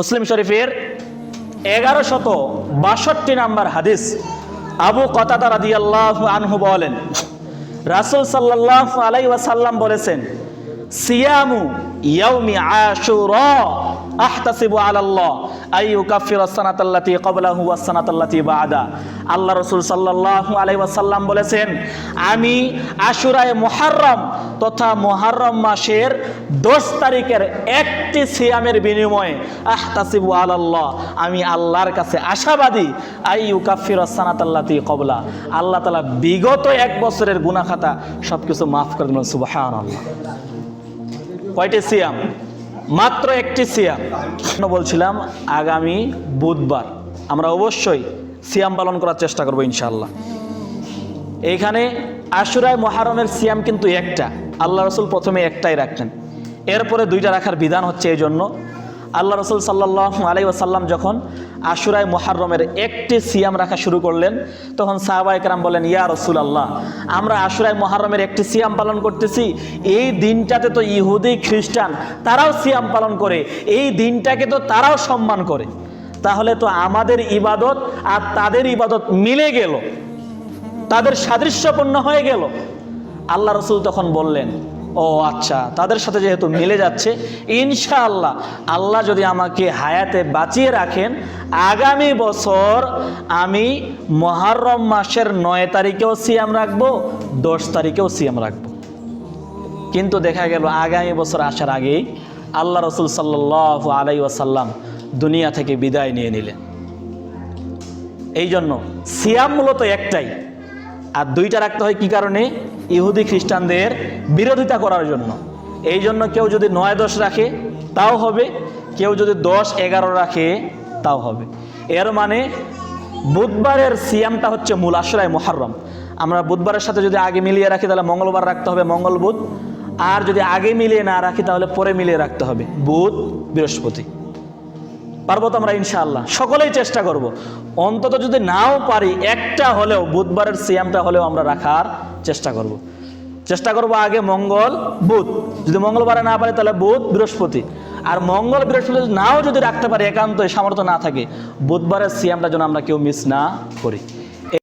মুসলিম শরীফের এগারো শত বাষট্টি নাম্বার হাদিস। আবু কতাদা রাদিয়াল্লাহ আনহু বলেন, রাসুল সাল্লাহ আলাই ওয়াসাল্লাম বলেছেন সিয়ামু ইয়াউমি আশুরা আহতাসিবু আলাল্লাহ, আই ইউকাফিরা সানাতাল্লাতী ক্বাবলাহু ওয়াস সানাতাল্লাতী বাদা। আল্লাহ রাসূল সাল্লাল্লাহু আলাইহি ওয়াসাল্লাম বলেছেন, আমি আশুরায়ে মুহররম তথা মুহররম মাসের 10 তারিখের একটি সিয়ামের বিনিময়ে আহতাসিবু আলাল্লাহ, আমি আল্লাহর কাছে আশাবাদী, আই ইউকাফিরা সানাতাল্লাতী ক্বাবলা। আল্লাহ তাআলা বিগত এক বছরের গুনাহ খাতা সবকিছু মাফ করে দিলেন, সুবহানাল্লাহ। কয়টি সিয়াম? মাত্র একটি সিয়াম। বলছিলাম, আগামী বুধবার আমরা অবশ্যই সিয়াম পালন করার চেষ্টা করব ইনশাল্লাহ এইখানে আশুরায় মহারমের সিয়াম কিন্তু একটা। আল্লাহ রসুল প্রথমে একটাই রাখতেন। এরপরে দুইটা রাখার বিধান হচ্ছে এই জন্য আল্লাহ রসুল সাল্লাহ আলাই ওসাল্লাম যখন আশুরায় মহারমের একটি সিয়াম রাখা শুরু করলেন, তখন সাহাবা একরাম বলেন ইয়া রসুল আল্লাহ আমরা আশুরায় মহারমের একটি সিয়াম পালন করতেছি। এই দিনটাতে তো ইহুদি, খ্রিস্টান, তারাও সিয়াম পালন করে। এই দিনটাকে তো তারাও সম্মান করে। তাহলে তো আমাদের ইবাদত আর তাদের ইবাদত মিলে গেল। তাদের সাদৃশ্যপূর্ণ হয়ে গেল। আল্লাহ রসুল তখন বললেন ও আচ্ছা তাদের সাথে যেহেতু মিলে যাচ্ছে, ইনশাআল্লাহ আল্লাহ যদি আমাকে হায়াতে বাঁচিয়ে রাখেন, আগামী বছর আমি মহারম মাসের নয় তারিখেও সিয়াম রাখব, দশ তারিখেও সিয়াম রাখব। কিন্তু দেখা গেল আগামী বছর আসার আগেই আল্লাহ রসুল সাল্লাহ আলাই ওয়াসাল্লাম দুনিয়া থেকে বিদায় নিয়ে নিলেন। এই জন্য সিয়াম মূলত একটাই। আর দুইটা রাখতে হয় কি কারণে? ইহুদি খ্রিস্টানদের বিরোধিতা করার জন্য। এই জন্য কেউ যদি নয় দশ রাখে, তাও হবে। কেউ যদি দশ এগারো রাখে, তাও হবে। এর মানে বুধবারের সিয়ামটা হচ্ছে মূল আশ্রয় মোহারম আমরা বুধবারের সাথে যদি আগে মিলিয়ে রাখি, তাহলে মঙ্গলবার রাখতে হবে মঙ্গল বুধ। আর যদি আগে মিলিয়ে না রাখি, তাহলে পরে মিলিয়ে রাখতে হবে বুধ বৃহস্পতি। পারব তো আমরা ইনশাআল্লাহ সকলেই চেষ্টা করব। অন্তত যদি নাও পারি, একটা হলেও, বুধবারের সিয়ামটা হলেও আমরা রাখার চেষ্টা করব। চেষ্টা করব আগে মঙ্গল, বুধ যদি মঙ্গলবারে না পারে, তাহলে বুধ, বৃহস্পতি আর মঙ্গল, বৃহস্পতি নাও যদি রাখতে পারি, একান্তই সামর্থ্য না থাকে, বুধবারের সিয়ামটা যেন আমরা কেউ মিস না করি